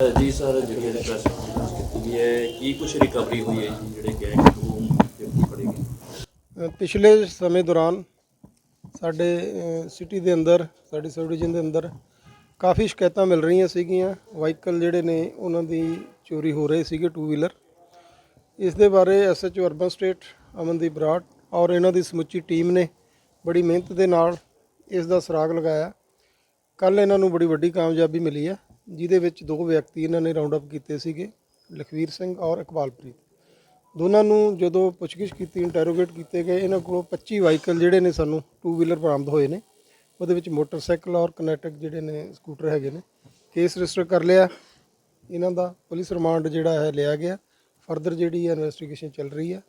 ਜੀ ਸਰ, ਜਿਹੜੀ ਇਹ ਕੀਤੀ ਗਈ ਹੈ, ਕੀ ਕੁਝ ਰਿਕਵਰੀ ਹੋਈ ਹੈ ਜੀ, ਜਿਹੜੇ ਗੈਂਗ ਤੋਂ ਵਿਅਕਤੀ ਫੜੇ ਗਏ ਪਿਛਲੇ ਸਮੇਂ ਦੌਰਾਨ ਸਾਡੇ ਸਿਟੀ ਦੇ ਅੰਦਰ, ਸਾਡੀ ਸਬ ਡਿਵੀਜ਼ਨ ਦੇ ਅੰਦਰ ਕਾਫੀ ਸ਼ਿਕਾਇਤਾਂ ਮਿਲ ਰਹੀਆਂ ਸੀਗੀਆਂ। ਵਾਹੀਕਲ ਜਿਹੜੇ ਨੇ, ਉਹਨਾਂ ਦੀ ਚੋਰੀ ਹੋ ਰਹੇ ਸੀਗੇ ਟੂ ਵੀਲਰ ਇਸ ਦੇ ਬਾਰੇ SHO urban estate Amandeep Brar ਔਰ ਇਹਨਾਂ ਦੀ ਸਮੁੱਚੀ ਟੀਮ ਨੇ ਬੜੀ ਮਿਹਨਤ ਦੇ ਨਾਲ ਇਸ ਦਾ ਸੁਰਾਗ ਲਗਾਇਆ। ਕੱਲ ਇਹਨਾਂ ਨੂੰ ਬੜੀ ਵੱਡੀ ਕਾਮਯਾਬੀ ਮਿਲੀ ਹੈ। ਜਿਹਦੇ ਵਿੱਚ ਦੋ ਵਿਅਕਤੀ ਇਹਨਾਂ ਨੇ ਰਾਉਂਡ ਅਪ ਕੀਤੇ ਸੀਗੇ ਲਖਵੀਰ ਸਿੰਘ ਔਰ ਇਕਬਾਲਪ੍ਰੀਤ। ਦੋਨਾਂ ਨੂੰ ਜਦੋਂ ਪੁੱਛਗਿੱਛ ਕੀਤੀ ਇੰਟਰੋਗੇਟ ਕੀਤੇ ਗਏ ਇਹਨਾਂ ਕੋਲੋਂ 25 ਵਾਹੀਕਲ ਜਿਹੜੇ ਨੇ ਸਾਨੂੰ ਟੂ ਵੀਲਰ ਬਰਾਮਦ ਹੋਏ ਨੇ। ਉਹਦੇ ਵਿੱਚ ਮੋਟਰਸਾਈਕਲ ਔਰ ਕਨੈਟਿਕ ਜਿਹੜੇ ਨੇ ਸਕੂਟਰ ਹੈਗੇ ਨੇ। ਕੇਸ ਰਜਿਸਟਰ ਕਰ ਲਿਆ। ਇਹਨਾਂ ਦਾ ਪੁਲਿਸ ਰਿਮਾਂਡ ਜਿਹੜਾ ਹੈ ਲਿਆ ਗਿਆ। ਫਰਦਰ ਜਿਹੜੀ ਹੈ ਇਨਵੈਸਟੀਗੇਸ਼ਨ ਚੱਲ ਰਹੀ ਹੈ।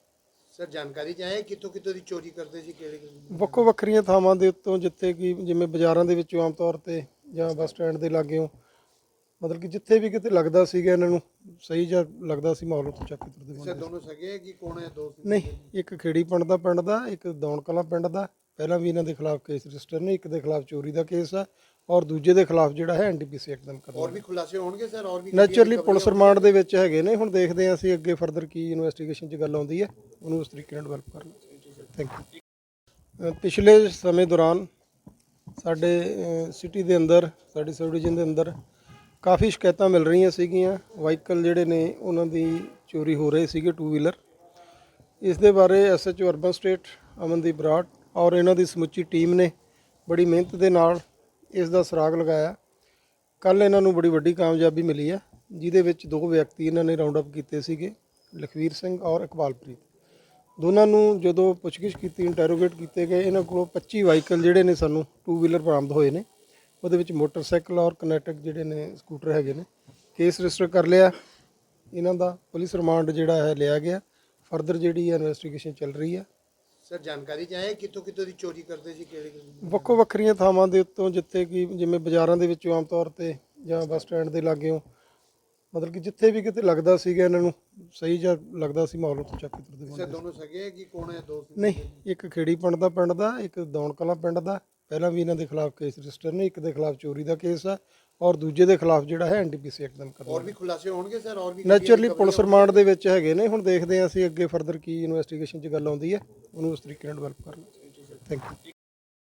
ਸਰ ਜਾਣਕਾਰੀ ਚਾਹੇ ਕਿੱਥੋਂ ਕਿੱਥੋਂ ਦੀ ਚੋਰੀ ਕਰਦੇ ਸੀ ਕਿਹੜੇ ਵੱਖੋ ਵੱਖਰੀਆਂ ਥਾਵਾਂ ਦੇ ਉੱਤੋਂ ਜਿੱਥੇ ਕਿ ਜਿਵੇਂ ਬਾਜ਼ਾਰਾਂ ਦੇ ਵਿੱਚੋਂ ਆਮ ਤੌਰ ਤੇ ਜਾਂ ਬੱਸ ਸਟੈਂਡ ਦੇ ਲਾਗਿਓਂ ਮਤਲਬ ਕਿ ਜਿੱਥੇ ਵੀ ਕਿਤੇ ਲੱਗਦਾ ਸੀਗਾ ਇਹਨਾਂ ਨੂੰ ਸਹੀ ਜਾਂ ਲੱਗਦਾ ਸੀ ਮਾਹੌਲ ਉੱਥੋਂ ਚੱਕ ਕੇ ਤੁਰਦੇ ਬੰਦੇ ਦੋਨੋਂ ਸਗੇ ਕਿ ਕੌਣ ਹੈ? ਦੋ ਸੀ? ਨਹੀਂ ਇੱਕ ਖੇੜੀ ਪਿੰਡ ਦਾ ਪਿੰਡ ਦਾ ਇੱਕ ਦੌਣ ਕਲਾਂ ਪਿੰਡ ਦਾ। ਪਹਿਲਾਂ ਵੀ ਇਹਨਾਂ ਦੇ ਖਿਲਾਫ ਕੇਸ ਰਜਿਸਟਰ ਨੇ ਇੱਕ ਦੇ ਖਿਲਾਫ ਚੋਰੀ ਦਾ ਕੇਸ ਆ ਔਰ ਦੂਜੇ ਦੇ ਖਿਲਾਫ ਜਿਹੜਾ ਹੈ ਐਨਡੀਪੀਸੀ ਐਕਟ ਦਾ ਹੋਰ ਮੁਕੱਦਮਾ ਵੀ ਖੁਲਾਸੇ ਹੋਣਗੇ ਸਰ? ਹੋਰ ਵੀ ਨੇਚਰਲੀ ਪੁਲਿਸ ਰਿਮਾਂਡ ਦੇ ਵਿੱਚ ਹੈਗੇ ਨੇ। ਹੁਣ ਦੇਖਦੇ ਹਾਂ ਅਸੀਂ ਅੱਗੇ ਫਰਦਰ ਕੀ ਇਨਵੈਸਟੀਗੇਸ਼ਨ 'ਚ ਗੱਲ ਆਉਂਦੀ ਹੈ। ਉਹਨੂੰ ਉਸ ਤਰੀਕੇ ਨਾਲ ਡਿਵੈਲਪ ਕਰਨਾ। ਥੈਂਕ ਯੂ ਪਿਛਲੇ ਸਮੇਂ ਦੌਰਾਨ ਸਾਡੇ ਸਿਟੀ ਦੇ ਅੰਦਰ ਸਾਡੀ ਸਬ ਡਿਵੀਜ਼ਨ ਦੇ ਅੰਦਰ ਕਾਫੀ ਸ਼ਿਕਾਇਤਾਂ ਮਿਲ ਰਹੀਆਂ ਸੀਗੀਆਂ। ਵਾਹੀਕਲ ਜਿਹੜੇ ਨੇ, ਉਹਨਾਂ ਦੀ ਚੋਰੀ ਹੋ ਰਹੇ ਸੀਗੇ ਟੂ ਵੀਲਰ ਇਸ ਦੇ ਬਾਰੇ SHO urban estate Amandeep Brar ਔਰ ਇਹਨਾਂ ਦੀ ਸਮੁੱਚੀ ਟੀਮ ਨੇ ਬੜੀ ਮਿਹਨਤ ਦੇ ਨਾਲ ਇਸ ਦਾ ਸੁਰਾਗ ਲਗਾਇਆ। ਕੱਲ ਇਹਨਾਂ ਨੂੰ ਬੜੀ ਵੱਡੀ ਕਾਮਯਾਬੀ ਮਿਲੀ ਹੈ, ਜਿਹਦੇ ਵਿੱਚ ਦੋ ਵਿਅਕਤੀ ਇਹਨਾਂ ਨੇ ਰਾਉਂਡ ਅਪ ਕੀਤੇ ਸੀਗੇ, ਲਖਵੀਰ ਸਿੰਘ ਔਰ ਇਕਬਾਲਪ੍ਰੀਤ। ਦੋਨਾਂ ਨੂੰ ਜਦੋਂ ਪੁੱਛਗਿੱਛ ਕੀਤੀ ਇੰਟਰੋਗੇਟ ਕੀਤੇ ਗਏ, ਇਹਨਾਂ ਕੋਲੋਂ 25 ਵਾਹੀਕਲ ਜਿਹੜੇ ਨੇ ਸਾਨੂੰ ਟੂ ਵੀਲਰ ਬਰਾਮਦ ਹੋਏ ਨੇ। ਉਹਦੇ ਵਿੱਚ ਮੋਟਰਸਾਈਕਲ ਔਰ ਕਨੈਟਿਕ ਜਿਹੜੇ ਨੇ ਸਕੂਟਰ ਹੈਗੇ ਨੇ। ਕੇਸ ਰਜਿਸਟਰ ਕਰ ਲਿਆ। ਇਹਨਾਂ ਦਾ ਪੁਲਿਸ ਰਿਮਾਂਡ ਜਿਹੜਾ ਹੈ ਲਿਆ ਗਿਆ। ਫਰਦਰ ਜਿਹੜੀ ਹੈ ਇਨਵੈਸਟੀਗੇਸ਼ਨ ਚੱਲ ਰਹੀ ਹੈ। ਸਰ ਜਾਣਕਾਰੀ ਚਾਹੇ ਕਿੱਥੋਂ ਕਿੱਥੋਂ ਦੀ ਚੋਰੀ ਕਰਦੇ ਸੀ ਕਿਹੜੇ ਵੱਖੋ ਵੱਖਰੀਆਂ ਥਾਵਾਂ ਦੇ ਉੱਤੋਂ ਜਿੱਥੇ ਕਿ ਜਿਵੇਂ ਬਾਜ਼ਾਰਾਂ ਦੇ ਵਿੱਚੋਂ ਆਮ ਤੌਰ ਤੇ ਜਾਂ ਬੱਸ ਸਟੈਂਡ ਦੇ ਲਾਗਿਓਂ ਮਤਲਬ ਕਿ ਜਿੱਥੇ ਵੀ ਕਿਤੇ ਲੱਗਦਾ ਸੀਗਾ ਇਹਨਾਂ ਨੂੰ ਸਹੀ ਜਾਂ ਲੱਗਦਾ ਸੀ ਮਾਹੌਲ ਉੱਥੋਂ ਚੱਕ ਕੇ ਤੁਰਦੇ ਸਰ ਦੋਨੋਂ ਸਗੇ ਕਿ ਕੌਣ ਹੈ? ਦੋ? ਨਹੀਂ ਇੱਕ ਖੇੜੀ ਪਿੰਡ ਦਾ ਪਿੰਡ ਦਾ ਇੱਕ ਦੌਣ ਕਲਾਂ ਪਿੰਡ ਦਾ। ਪਹਿਲਾਂ ਵੀ ਇਹਨਾਂ ਦੇ ਖਿਲਾਫ ਕੇਸ ਰਜਿਸਟਰ ਨੇ ਇੱਕ ਦੇ ਖਿਲਾਫ ਚੋਰੀ ਦਾ ਕੇਸ ਆ ਔਰ ਦੂਜੇ ਦੇ ਖਿਲਾਫ ਜਿਹੜਾ ਹੈ ਐਨਡੀਪੀਸੀ ਐਕਟ ਦਾ ਮੁਕੱਦਮਾ ਹੋਰ ਵੀ ਖੁਲਾਸੇ ਹੋਣਗੇ ਸਰ ਹੋਰ ਵੀ ਨੇਚਰਲੀ ਪੁਲਿਸ ਰਿਮਾਂਡ ਦੇ ਵਿੱਚ ਹੈਗੇ ਨੇ। ਹੁਣ ਦੇਖਦੇ ਹਾਂ ਅਸੀਂ ਅੱਗੇ ਫਰਦਰ ਕੀ ਇਨਵੈਸਟੀਗੇਸ਼ਨ 'ਚ ਗੱਲ ਆਉਂਦੀ ਹੈ। ਉਹਨੂੰ ਉਸ ਤਰੀਕੇ ਨਾਲ ਡਿਵੈਲਪ ਕਰਨਾ ਥੈਂਕ ਯੂ